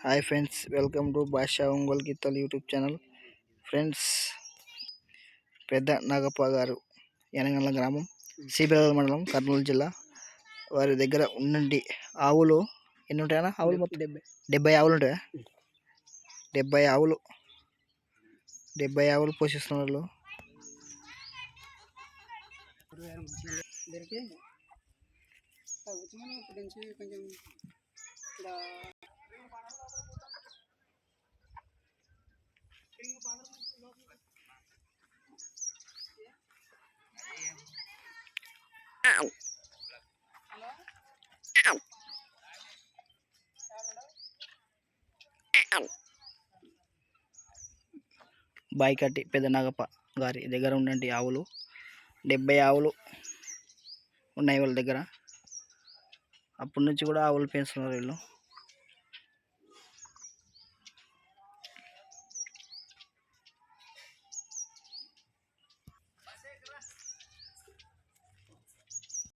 Hi friends welcome to భాషా ఒంగోలు గీతాలు YouTube channel. Friends పెద్ద నాగప్ప గారు యనగండ్ల గ్రామం సిబిఎల్ మండలం కర్నూలు జిల్లా. వారి దగ్గర ఉన్నంటి ఆవులు ఎన్ని ఉంటాయన్నా? ఆవులు మొత్తం డెబ్బై. డెబ్బై ఆవులు ఉంటాయా? డెబ్బై ఆవులు. డెబ్బై ఆవులు పోషిస్తున్న వాళ్ళు ఇద్దరికి తగ్గుతున్నాను ఇప్పటి నుంచి కొంచెం బాయికట్టి పెద్ద నాగప్ప గారి దగ్గర ఉన్నంటి ఆవులు. డెబ్బై ఆవులు ఉన్నాయి వాళ్ళ దగ్గర. అప్పటి నుంచి కూడా ఆవులు పెంచుతున్నారు వీళ్ళు.